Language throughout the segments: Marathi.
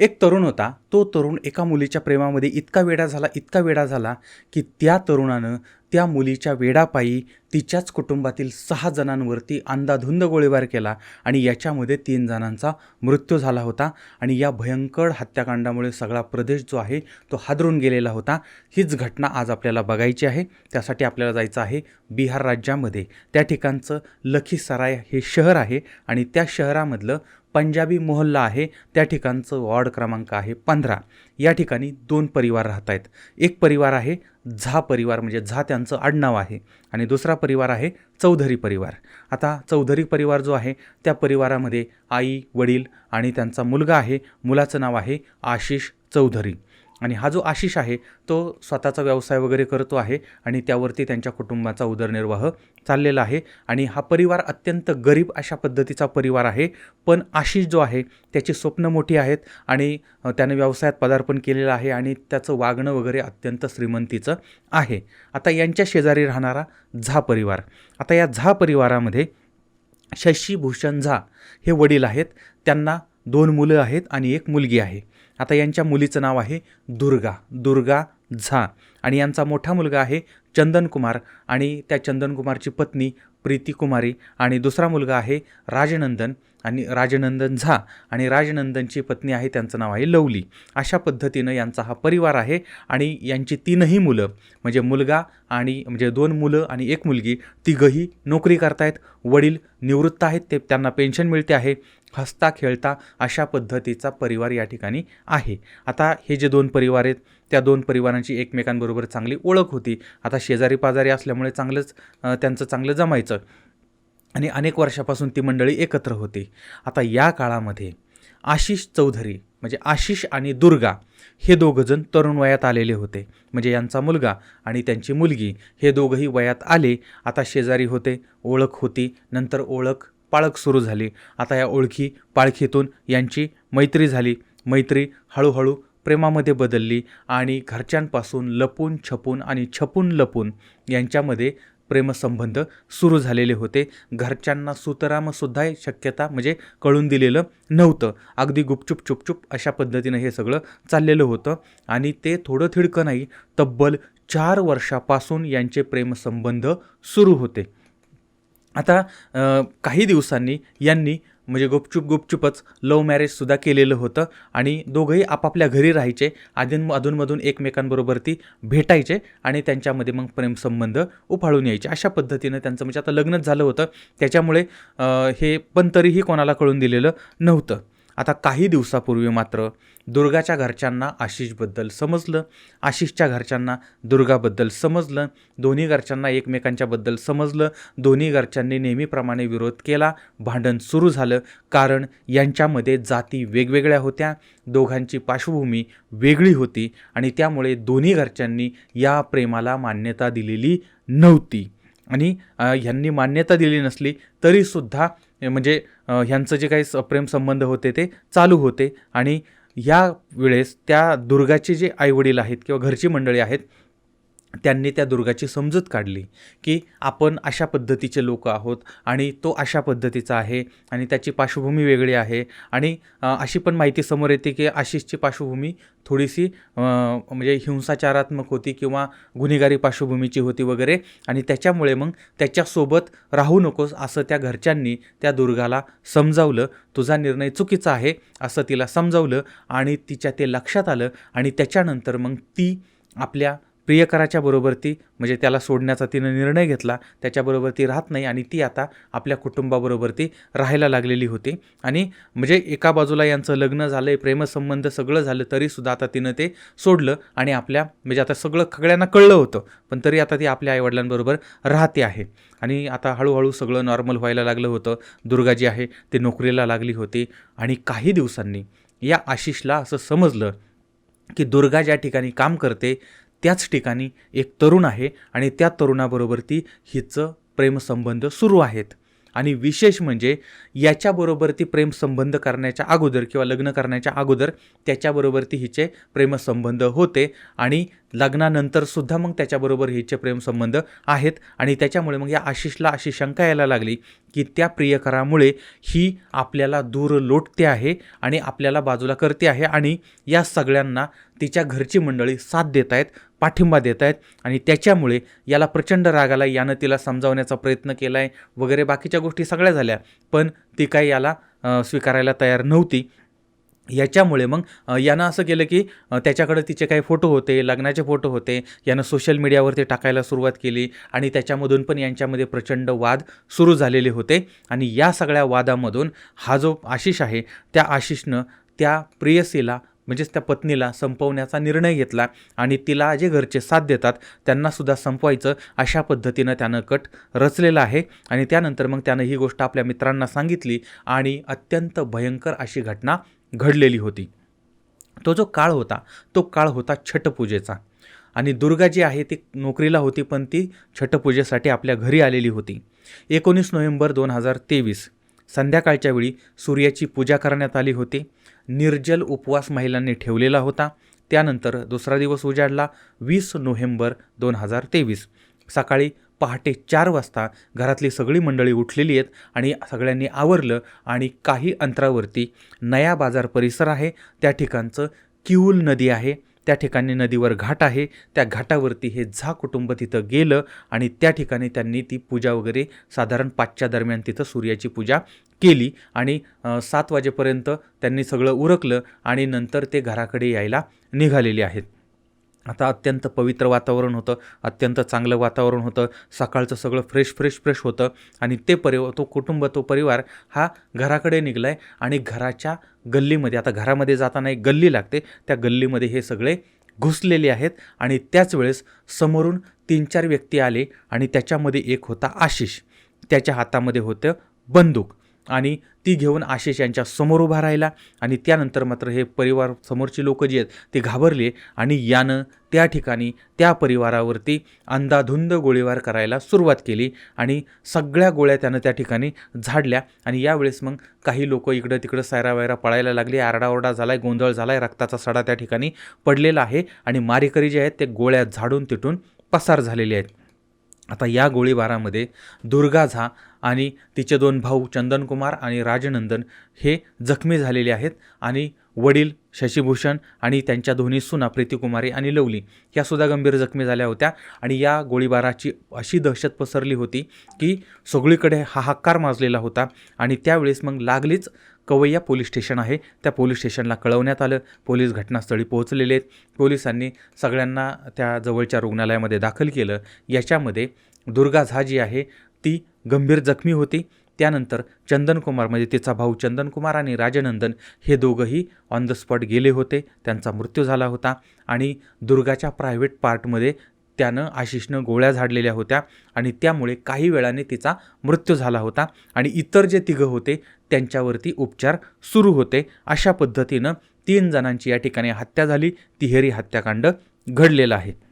एक तरुण होता. तो तरुण एका मुलीच्या प्रेमामध्ये इतका वेडा झाला इतका वेडा झाला की त्या तरुणानं त्या मुलीच्या वेडापायी तिच्याच कुटुंबातील सहा जणांवरती अंदाधुंद गोळीबार केला आणि याच्यामध्ये तीन जणांचा मृत्यू झाला होता आणि या भयंकर हत्याकांडामुळे सगळा प्रदेश जो आहे तो हादरून गेलेला होता. हीच घटना आज आपल्याला बघायची आहे. त्यासाठी आपल्याला जायचं आहे बिहार राज्यामध्ये. त्या ठिकाणचं लखीसराय हे शहर आहे आणि त्या शहरामधलं पंजाबी मोहल्ला आहे. त्या ठिकाणचं वॉर्ड क्रमांक आहे पंधरा. या ठिकाणी दोन परिवार राहत आहेत एक परिवार आहे झा परिवार म्हणजे झा त्यांचं आडनाव आहे. आणि दुसरा परिवार आहे चौधरी परिवार. आता चौधरी परिवार जो आहे त्या परिवारामध्ये आई वडील आणि त्यांचा मुलगा आहे. मुलाचं नाव आहे आशिष चौधरी. आणि हा जो आशिष आहे तो स्वतःचा व्यवसाय वगैरे करतो आहे आणि त्यावरती त्यांच्या कुटुंबाचा उदरनिर्वाह चाललेला आहे. आणि हा परिवार अत्यंत गरीब अशा पद्धतीचा परिवार आहे. पण आशिष जो आहे त्याची स्वप्न मोठी आहेत आणि त्याने त्यानं व्यवसायात पदार्पण केलेलं आहे आणि त्याचं वागणं वगैरे अत्यंत श्रीमंतीचं आहे. आता यांच्या शेजारी राहणारा झा परिवार. आता या झा परिवारामध्ये शशीभूषण झा हे वडील आहेत. त्यांना दोन मुलं आहेत आणि एक मुलगी आहे. आता यांच्या मुलीचं नाव आहे दुर्गा. दुर्गा झा. आणि यांचा मोठा मुलगा आहे चंदन कुमार आणि त्या चंदन कुमारची पत्नी प्रीती कुमारी आणि दुसरा मुलगा आहे राजनंदन आणि राजनंदन झा आणि राजनंदनची पत्नी आहे त्यांचं नाव आहे लवली. अशा पद्धतीनं यांचा हा परिवार आहे आणि यांची तीनही मुलं म्हणजे मुलगा आणि म्हणजे दोन मुलं आणि एक मुलगी तिघंही नोकरी करतायत. वडील निवृत्त आहेत ते त्यांना पेन्शन मिळते आहे. हसता खेळता अशा पद्धतीचा परिवार या ठिकाणी आहे. आता हे जे दोन परिवार आहेत त्या दोन परिवारांची एकमेकांबरोबर चांगली ओळख होती. आता शेजारी पाजारी असल्यामुळे चांगलंच त्यांचं चांगलं जमायचं. आणि अनेक वर्षापासून ती मंडळी एकत्र होती. आता या काळामध्ये आशिष चौधरी म्हणजे आशिष आणि दुर्गा हे दोघंजण तरुण वयात आलेले होते. म्हणजे यांचा मुलगा आणि त्यांची मुलगी हे दोघंही वयात आले. आता शेजारी होते ओळख होती. नंतर ओळख पाळख सुरू झाली. आता या ओळखी पाळखीतून यांची मैत्री झाली. मैत्री हळूहळू प्रेमामध्ये बदलली आणि घरच्यांपासून लपून छपून आणि छपून लपून यांच्यामध्ये प्रेमसंबंध सुरू झालेले होते. घरच्यांना सुतरामसुद्धा शक्यता म्हणजे कळून दिलेलं नव्हतं. अगदी गुपचूप चुपचूप अशा पद्धतीनं हे सगळं चाललेलं होतं आणि ते थोडं थिडकं नाही तब्बल चार वर्षापासून यांचे प्रेमसंबंध सुरू होते. आता काही दिवसांनी यांनी म्हणजे गुपचूप गुपचूपच लव्ह मॅरेजसुद्धा केलेलं होतं आणि दोघंही आपापल्या घरी राहायचे. अधून अधूनमधून एकमेकांबरोबर ती भेटायचे आणि त्यांच्यामध्ये मग प्रेमसंबंध उफाळून यायचे. अशा पद्धतीनं त्यांचं म्हणजे आता लग्नच झालं होतं. त्याच्यामुळे हे पण तरीही कोणाला कळून दिलेलं नव्हतं. आता काही दिवसापूर्वी मात्र दुर्गाच्या घरच्यांना आशिषबद्दल समजलं. आशिषच्या घरच्यांना दुर्गाबद्दल समजलं. दोन्ही घरच्यांना एकमेकांच्याबद्दल समजलं. दोन्ही घरच्यांनी नेहमीप्रमाणे विरोध केला. भांडण सुरू झालं. कारण यांच्यामध्ये जाती वेगवेगळ्या होत्या. दोघांची पार्श्वभूमी वेगळी होती आणि त्यामुळे दोन्ही घरच्यांनी या प्रेमाला मान्यता दिलेली नव्हती. आणि ह्यांनी मान्यता दिली नसली तरीसुद्धा म्हणजे ह्यांचं जे काही स- प्रेमसंबंध होते ते चालू होते. आणि या वेळेस त्या दुर्गाचे जे आईवडील आहेत किंवा घरची मंडळी आहेत त्यांनी त्या दुर्गाची समजूत काढली की आपण अशा पद्धतीचे लोक आहोत आणि तो अशा पद्धतीचा आहे आणि त्याची पार्श्वभूमी वेगळी आहे. आणि अशी पण माहिती समोर येते की आशिषची पार्श्वभूमी थोडीशी म्हणजे हिंसाचारात्मक होती किंवा गुन्हेगारी पार्श्वभूमीची होती वगैरे. आणि त्याच्यामुळे मग त्याच्यासोबत राहू नकोस असं त्या घरच्यांनी त्या दुर्गाला समजावलं. तुझा निर्णय चुकीचा आहे असं तिला समजावलं आणि तिच्या ते लक्षात आलं आणि त्याच्यानंतर मग ती आपल्या प्रियकराच्या बरोबर ती म्हणजे त्याला सोडण्याचा तिनं निर्णय घेतला त्याच्याबरोबर ती राहत नाही आणि ती आता आपल्या कुटुंबाबरोबर ती राहायला लागलेली होती. आणि म्हणजे एका बाजूला यांचं लग्न झालं आहे प्रेमसंबंध सगळं झालं तरीसुद्धा आता तिनं ते सोडलं आणि आपल्या म्हणजे आता सगळं सगळ्यांना कळलं होतं पण तरी आता ती आपल्या आईवडिलांबरोबर राहते आहे. आणि आता हळूहळू सगळं नॉर्मल व्हायला लागलं होतं. दुर्गा जी आहे ती नोकरीला लागली होती आणि काही दिवसांनी या आशिषला असं समजलं की दुर्गा ज्या ठिकाणी काम करते त्याच ठिकाणी एक तरुण आहे आणि त्या तरुणाबरोबर ती हिचं प्रेमसंबंध सुरू आहेत. आणि विशेष म्हणजे याच्याबरोबर ती प्रेमसंबंध करण्याच्या अगोदर किंवा लग्न करण्याच्या अगोदर त्याच्याबरोबर ती हिचे प्रेमसंबंध होते आणि लग्नानंतरसुद्धा मग त्याच्याबरोबर हिचे प्रेमसंबंध आहेत आणि त्याच्यामुळे मग या आशिषला अशी शंका यायला लागली की त्या प्रियकरामुळे ही आपल्याला दूर लोटते आहे आणि आपल्याला बाजूला करते आहे आणि या सगळ्यांना तिच्या घरची मंडळी साथ देत आहेत. पाठिंबा देत आहेत आणि त्याच्यामुळे याला प्रचंड राग आला यानं तिला समजावण्याचा प्रयत्न केला आहे वगैरे बाकीच्या गोष्टी सगळ्या झाल्या. पण ती काही याला स्वीकारायला तयार नव्हती. याच्यामुळे मग यानं असं केलं की त्याच्याकडे तिचे काही फोटो होते लग्नाचे फोटो होते. यानं सोशल मीडियावरती टाकायला सुरुवात केली आणि त्याच्यामधून पण यांच्यामध्ये प्रचंड वाद सुरू झालेले होते. आणि या सगळ्या वादामधून हा जो आशिष आहे त्या आशिषनं त्या प्रेयसीला म्हणजेच त्या पत्नीला संपवण्याचा निर्णय घेतला आणि तिला जे घरचे साथ देतात त्यांनासुद्धा संपवायचं अशा पद्धतीनं त्यानं कट रचलेला आहे. आणि त्यानंतर मग त्यानं ही गोष्ट आपल्या मित्रांना सांगितली आणि अत्यंत भयंकर अशी घटना घडलेली होती. तो जो काळ होता तो काळ होता छटपूजेचा आणि दुर्गा जी आहे ती नोकरीला होती पण ती छटपूजेसाठी आपल्या घरी आलेली होती. एकोणीस नोव्हेंबर दोन हजार तेवीस संध्याकाळच्या वेळी सूर्याची पूजा करण्यात आली होती. निर्जल उपवास महिलांनी ठेवलेला होता. त्यानंतर दुसरा दिवस उजाडला वीस नोव्हेंबर दोन हजार तेवीस. सकाळी पहाटे चार वाजता घरातली सगळी मंडळी उठलेली आहेत आणि सगळ्यांनी आवरलं आणि काही अंतरावरती नया बाजार परिसर आहे. त्या ठिकाणचं किऊल नदी आहे. त्या ठिकाणी नदीवर घाट आहे. त्या घाटावरती हे झा कुटुंब तिथं गेलं आणि त्या ठिकाणी त्यांनी ती पूजा वगैरे साधारण पाचच्या दरम्यान तिथं सूर्याची पूजा केली आणि सात वाजेपर्यंत त्यांनी सगळं उरकलं आणि नंतर ते घराकडे यायला निघालेले आहेत. आता अत्यंत पवित्र वातावरण होतं अत्यंत चांगलं वातावरण होतं सकाळचं सगळं फ्रेश फ्रेश फ्रेश होतं आणि ते परिवार तो कुटुंब तो परिवार हा घराकडे निघला आहे आणि घराच्या गल्लीमध्ये आता घरामध्ये जाताना एक गल्ली लागते त्या गल्लीमध्ये हे सगळे घुसलेले आहेत आणि त्याच वेळेस समोरून तीन चार व्यक्ती आले आणि त्याच्यामध्ये एक होता आशिष. त्याच्या हातामध्ये होतं बंदूक. आणि ती घेऊन आशिष यांच्या समोर उभा राहिला आणि त्यानंतर मात्र हे परिवार समोरची लोकं जी आहेत ते घाबरले आणि यानं त्या ठिकाणी त्या परिवारावरती अंधाधुंद गोळीबार करायला सुरुवात केली आणि सगळ्या गोळ्या त्यानं त्या ठिकाणी झाडल्या आणि यावेळेस मग काही लोक इकडं तिकडं सायरावायरा पळायला लागले आरडाओरडा झाला आहे गोंधळ झालाय रक्ताचा सडा त्या ठिकाणी पडलेला आहे आणि मारेकरी जे आहेत ते गोळ्या झाडून तिटून पसार झालेले आहेत. आता या गोळीबारामध्ये दुर्गा झा आणि तिचे दोन भाऊ चंदनकुमार आणि राजनंदन हे जखमी झालेले आहेत आणि वडील शशीभूषण आणि त्यांच्या दोन्ही सुना प्रीतिकुमारी आणि लवली यासुद्धा सुद्धा गंभीर जखमी झाल्या होत्या. आणि या गोळीबाराची अशी दहशत पसरली होती की सगळीकडे हाहाकार माजलेला होता आणि त्यावेळेस मग लागलीच कवैया पोलीस स्टेशन आहे. त्या पोलीस स्टेशनला कळवण्यात आलं. पोलीस घटनास्थळी पोहोचलेले आहेत. पोलिसांनी सगळ्यांना त्या जवळच्या रुग्णालयामध्ये दाखल केलं. याच्यामध्ये दुर्गा झा जी आहे ती गंभीर जखमी होती. त्यानंतर चंदनकुमार म्हणजे तिचा भाऊ चंदनकुमार आणि राजनंदन हे दोघंही ऑन द स्पॉट गेले होते. त्यांचा मृत्यू झाला होता आणि दुर्गाच्या प्रायव्हेट पार्टमध्ये त्यानं आशिषनं गोळ्या झाडलेल्या होत्या आणि त्यामुळे काही वेळाने तिचा मृत्यू झाला होता आणि इतर जे तिघं होते त्यांच्यावरती उपचार सुरू होते. अशा पद्धतीनं तीन जणांची या ठिकाणी हत्या झाली. तिहेरी हत्याकांड घडलेलं आहे.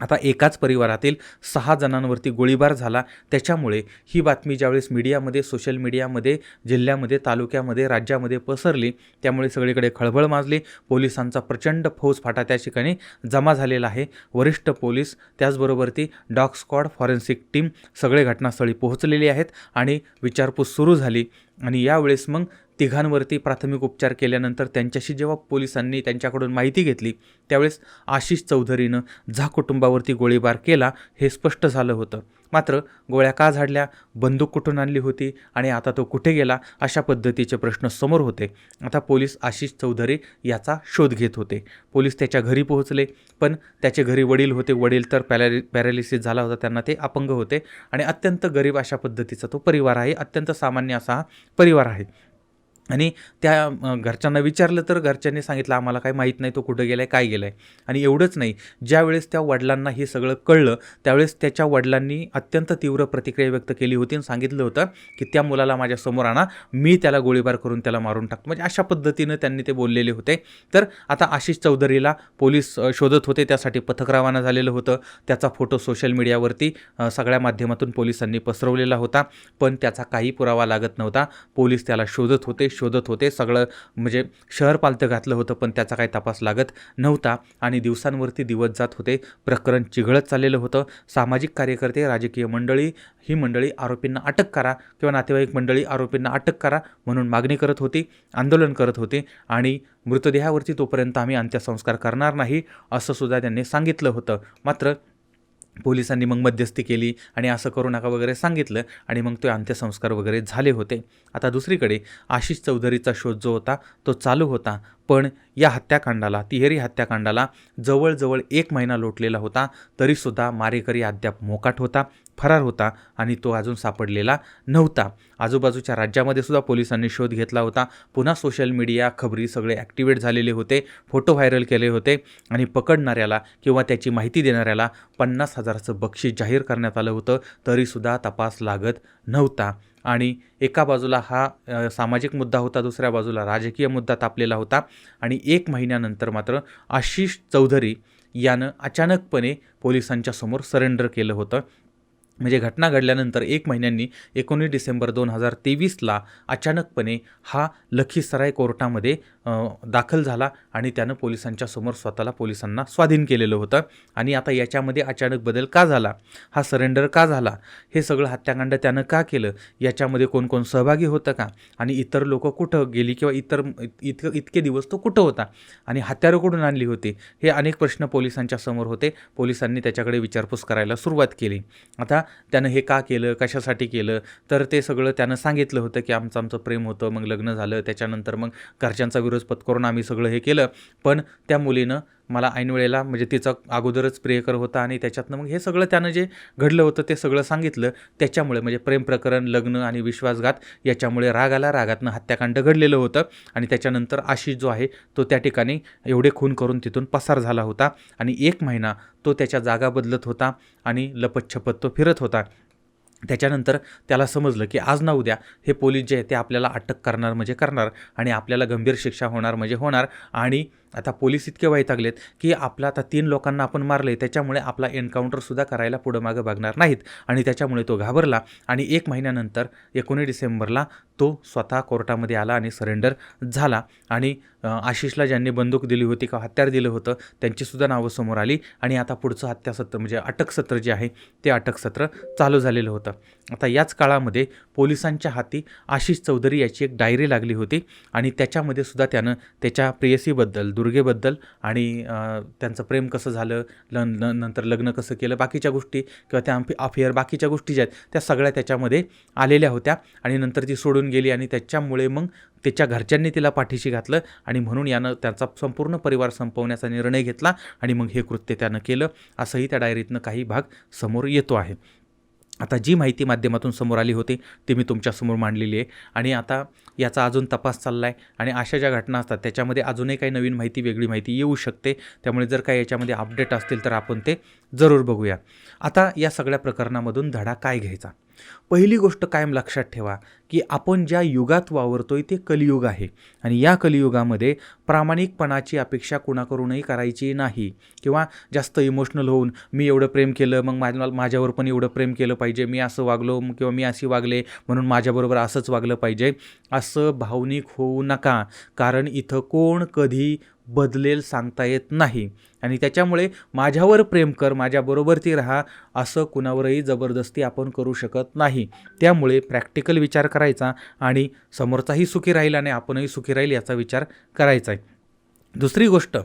आता एकाच परिवारातील सहा जणांवरती गोळीबार झाला. त्याच्यामुळे ही बातमी ज्यावेळेस मीडियामध्ये सोशल मीडियामध्ये जिल्ह्यामध्ये तालुक्यामध्ये राज्यामध्ये पसरली त्यामुळे सगळीकडे खळबळ माजली. पोलिसांचा प्रचंड फौजफाटा त्या ठिकाणी जमा झालेला आहे. वरिष्ठ पोलीस त्याचबरोबर ती डॉग स्क्वॉड फॉरेन्सिक टीम सगळे घटनास्थळी पोहोचलेली आहेत आणि विचारपूस सुरू झाली. आणि यावेळेस मग तिघांवरती प्राथमिक उपचार केल्यानंतर त्यांच्याशी जेव्हा पोलिसांनी त्यांच्याकडून माहिती घेतली त्यावेळेस आशिष चौधरीनं झा कुटुंबावरती गोळीबार केला हे स्पष्ट झालं होतं. मात्र गोळ्या का झाडल्या बंदूक कुठून आणली होती आणि आता तो कुठे गेला अशा पद्धतीचे प्रश्न समोर होते. आता पोलीस आशिष चौधरी याचा शोध घेत होते. पोलीस त्याच्या घरी पोहोचले पण त्याचे घरी वडील होते. वडील तर पॅरा पॅरालिसिस झाला होता त्यांना ते अपंग होते. आणि अत्यंत गरीब अशा पद्धतीचा तो परिवार आहे. अत्यंत सामान्य असा हा परिवार आहे. आणि त्या घरच्यांना विचारलं तर घरच्यांनी सांगितलं आम्हाला काही माहीत नाही तो कुठं गेला आहे काय गेला आहे आणि एवढंच नाही ज्यावेळेस त्या वडिलांना हे सगळं कळलं त्यावेळेस त्याच्या वडिलांनी अत्यंत तीव्र प्रतिक्रिया व्यक्त केली होती आणि सांगितलं होतं की त्या मुलाला माझ्यासमोर आणा मी त्याला गोळीबार करून त्याला मारून टाकतो. म्हणजे अशा पद्धतीनं त्यांनी ते बोललेले होते. तर आता आशिष चौधरीला पोलीस शोधत होते त्यासाठी पथक रवाना झालेलं होतं. त्याचा फोटो सोशल मीडियावरती सगळ्या माध्यमातून पोलिसांनी पसरवलेला होता. पण त्याचा काही पुरावा लागत नव्हता. पोलीस त्याला शोधत होते शोधत होते. सगळं म्हणजे शहर पालतं घातलं होतं पण त्याचा काही तपास लागत नव्हता आणि दिवसांवरती दिवस जात होते. प्रकरण चिघळत चाललेलं होतं. सामाजिक कार्यकर्ते राजकीय मंडळी ही मंडळी आरोपींना अटक करा किंवा नातेवाईक मंडळी आरोपींना अटक करा म्हणून मागणी करत होती आंदोलन करत होते आणि मृतदेहावरती तोपर्यंत आम्ही अंत्यसंस्कार करणार नाही असं सुद्धा त्यांनी सांगितलं होतं. मात्र पोलिसांनी मग मध्यस्थी केली आणि असं करू नका वगैरे सांगितलं आणि मग ते अंत्यसंस्कार वगैरे झाले होते. आता दुसरीकडे आशिष चौधरीचा शोध जो होता तो चालू होता. पण या हत्याकांडाला तिहेरी हत्याकांडाला जवळजवळ एक महिना लोटलेला होता तरीसुद्धा मारेकरी अद्याप मोकाट होता. फरार होता आणि तो अजून सापडलेला नव्हता. आजूबाजूच्या राज्यामध्ये सुद्धा पोलिसांनी शोध घेतला होता. पुन्हा सोशल मीडिया खबरी सगळे ॲक्टिवेट झालेले होते फोटो व्हायरल केले होते आणि पकडणाऱ्याला किंवा त्याची माहिती देणाऱ्याला पन्नास हजाराचं बक्षीस जाहीर करण्यात आलं होतं तरीसुद्धा तपास लागत नव्हता. आणि एका बाजूला हा सामाजिक मुद्दा होता दुसऱ्या बाजूला राजकीय मुद्दा तापलेला होता. आणि एक महिन्यानंतर मात्र आशिष चौधरी यानं अचानकपणे पोलिसांच्या समोर सरेंडर केलं होतं. म्हणजे घटना घडल्यानंतर एक महिन्यांनी एकोणीस डिसेंबर दोन हजार तेवीसला अचानकपणे हा लखीसराय कोर्टामध्ये दाखल झाला आणि त्यानं पोलिसांच्या समोर स्वतःला पोलिसांना स्वाधीन केलेलं होतं. आणि आता याच्यामध्ये अचानक बदल का झाला? हा सरेंडर का झाला? हे सगळं हत्याकांड त्यानं का केलं? याच्यामध्ये कोण कोण सहभागी होतं का? आणि इतर लोक कुठं गेली किंवा इतर इतकं इतके दिवस तो कुठं होता? आणि हत्यारं कुठून आणली होती? हे अनेक प्रश्न पोलिसांच्या समोर होते. पोलिसांनी त्याच्याकडे विचारपूस करायला सुरुवात केली. आता त्यानं हे का केलं कशासाठी केलं? तर ते सगळं त्यानं सांगितलं होतं की आमचं आमचं प्रेम होतं मग लग्न झालं त्याच्यानंतर मग घरच्यांचा विरोध पत्करून आम्ही सगळं हे केलं. पण त्या मुलीनं मला ऐन वेळेला म्हणजे तिचा अगोदरच प्रियकर होता आणि त्याच्यातनं मग हे सगळं त्यानं जे घडलं होतं ते सगळं सांगितलं त्याच्यामुळे म्हणजे प्रेम प्रकरण लग्न आणि विश्वासघात याच्यामुळे राग आला रागातनं हत्याकांड घडलेलं होतं आणि त्याच्यानंतर आशिष जो आहे तो त्या ठिकाणी एवढे खून करून तिथून पसार झाला होता आणि एक महिना तो त्याच्या जागा बदलत होता आणि लपतछपत तो फिरत होता. त्याच्यानंतर त्याला समजलं की आज ना उद्या हे पोलीस जे आहे ते आपल्याला अटक करणार म्हणजे करणार आणि आपल्याला गंभीर शिक्षा होणार म्हणजे होणार. आणि आता पोलीस इतके वैतागलेत की आपला आता तीन लोकांना आपण मारले त्याच्यामुळे आपला एन्काउंटरसुद्धा करायला पुढं मागं बघणार नाहीत. आणि त्याच्यामुळे तो घाबरला. आणि एक महिन्यानंतर एकोणीस डिसेंबरला तो स्वतः कोर्टामध्ये आला आणि सरेंडर झाला. आणि आशिषला ज्यांनी बंदूक दिली होती किंवा हत्यार दिलं होतं त्यांचीसुद्धा नावं समोर आली. आणि आता पुढचं हत्यासत्र म्हणजे अटक सत्र जे आहे ते अटक सत्र चालू झालेलं होतं. आता याच काळामध्ये पोलिसांच्या हाती आशिष चौधरी याची एक डायरी लागली होती. आणि त्याच्यामध्ये सुद्धा त्यानं त्याच्या प्रेयसीबद्दल दुर्गेबद्दल आणि त्यांचं प्रेम कसं झालं ल न- नंतर लग्न कसं केलं बाकीच्या गोष्टी किंवा त्या अफेअर बाकीच्या गोष्टी ज्या आहेत त्या सगळ्या त्याच्यामध्ये आलेल्या होत्या. आणि नंतर ती सोडून गेली आणि त्याच्यामुळे मग त्याच्या घरच्यांनी तिला पाठीशी घातलं आणि म्हणून यानं त्याचा संपूर्ण परिवार संपवण्याचा निर्णय घेतला आणि मग हे कृत्य त्यानं केलं. असंही त्या डायरीतनं काही भाग समोर येतो आहे. आता जी माहिती माध्यमातून समोर आली होती ती मी तुमच्यासमोर मांडलेली आहे. आणि आता याचा अजून तपास चालला आहे आणि अशा ज्या घटना असतात त्याच्यामध्ये अजूनही काही नवीन माहिती वेगळी माहिती येऊ शकते. त्यामुळे जर काही याच्यामध्ये अपडेट असतील तर आपण ते जरूर बघूया. आता या सगळ्या प्रकरणामधून धडा काय घ्यायचा? पहिली गोष्ट कायम लक्षात ठेवा की आपण ज्या युगात वावरतोय ते कलियुग आहे. आणि या कलियुगामध्ये प्रामाणिकपणाची अपेक्षा कुणाकडूनही करायची नाही. किंवा जास्त इमोशनल होऊन मी एवढं प्रेम केलं मग माझ्या माझ्यावर पण एवढं प्रेम केलं पाहिजे मी असं वागलो किंवा मी अशी वागले म्हणून माझ्याबरोबर असंच वागलं पाहिजे असं भावनिक होऊ नका. कारण इथं कोण कधी बदलेल सांगता येत नाही. आणि त्याच्यामुळे माझ्यावर प्रेम कर माझ्याबरोबर ती राहा असं कुणावरही जबरदस्ती आपण करू शकत नाही. त्यामुळे प्रॅक्टिकल विचार करायचा आणि समोरचाही सुखी राहील आणि आपणही सुखी राहील याचा विचार करायचा आहे दुसरी गोष्ट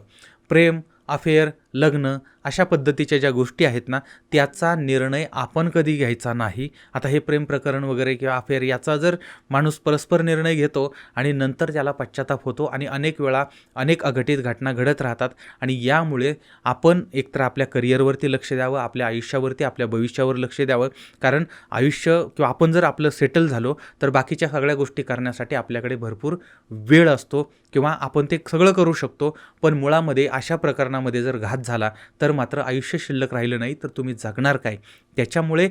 प्रेम अफेअर लग्न अशा पद्धतीच्या ज्या गोष्टी आहेत ना त्याचा निर्णय आपण कधी घ्यायचा नाही. आता हे प्रेम प्रकरण वगैरे किंवा अफेअर याचा जर माणूस परस्पर निर्णय घेतो आणि नंतर त्याला पश्चाताप होतो आणि अनेक वेळा अनेक अघटित घटना घडत राहतात आणि यामुळे आपण एकतर आपल्या करिअरवरती लक्ष द्यावं आपल्या आयुष्यावरती आपल्या भविष्यावर लक्ष द्यावं. कारण आयुष्य किंवा आपण जर आपलं सेटल झालो तर बाकीच्या सगळ्या गोष्टी करण्यासाठी आपल्याकडे भरपूर वेळ असतो किंवा आपण ते सगळं करू शकतो. पण मुळामध्ये अशा प्रकरणामध्ये जर घात झाला तर मात्र आयुष्य शिल्लक राहिलं नाही तर तुम्ही जगणार काय? त्याच्यामुळे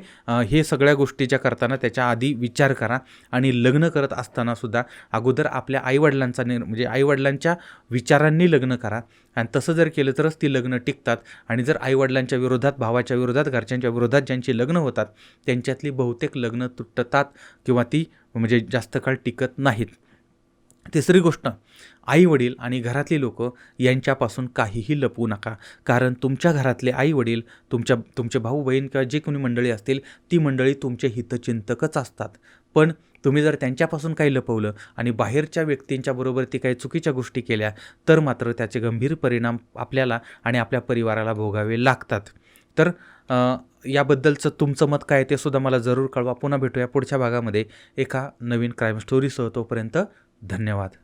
हे सगळ्या गोष्टीच्या करताना त्याच्या आधी विचार करा आणि लग्न करत असतानासुद्धा अगोदर आपल्या आईवडिलांचा निर म्हणजे आईवडिलांच्या विचारांनी लग्न करा. आणि तसं जर केलं तरच ती लग्न टिकतात आणि जर आईवडिलांच्या विरोधात भावाच्या विरोधात घरच्यांच्या विरोधात ज्यांची लग्न होतात त्यांच्यातली बहुतेक लग्न तुटतात किंवा ती म्हणजे जास्त काळ टिकत नाहीत. तिसरी गोष्ट आई वडील आणि घरातली लोक यांच्यापासून काहीही लपवू नका. कारण तुमच्या घरातले आई वडील तुमच्या तुमचे भाऊ बहीण किंवा जे कोणी मंडळी असतील ती मंडळी तुमचे हितचिंतकच असतात. पण तुम्ही जर त्यांच्यापासून काही लपवलं आणि बाहेरच्या व्यक्तींच्या बरोबर ती काही चुकीच्या गोष्टी केल्या तर मात्र त्याचे गंभीर परिणाम आपल्याला आणि आपल्या परिवाराला भोगावे लागतात. तर याबद्दलचं तुमचं मत काय आहे ते सुद्धा मला जरूर कळवा. पुन्हा भेटूया पुढच्या भागामध्ये एका नवीन क्राईम स्टोरीसह तोपर्यंत धन्यवाद.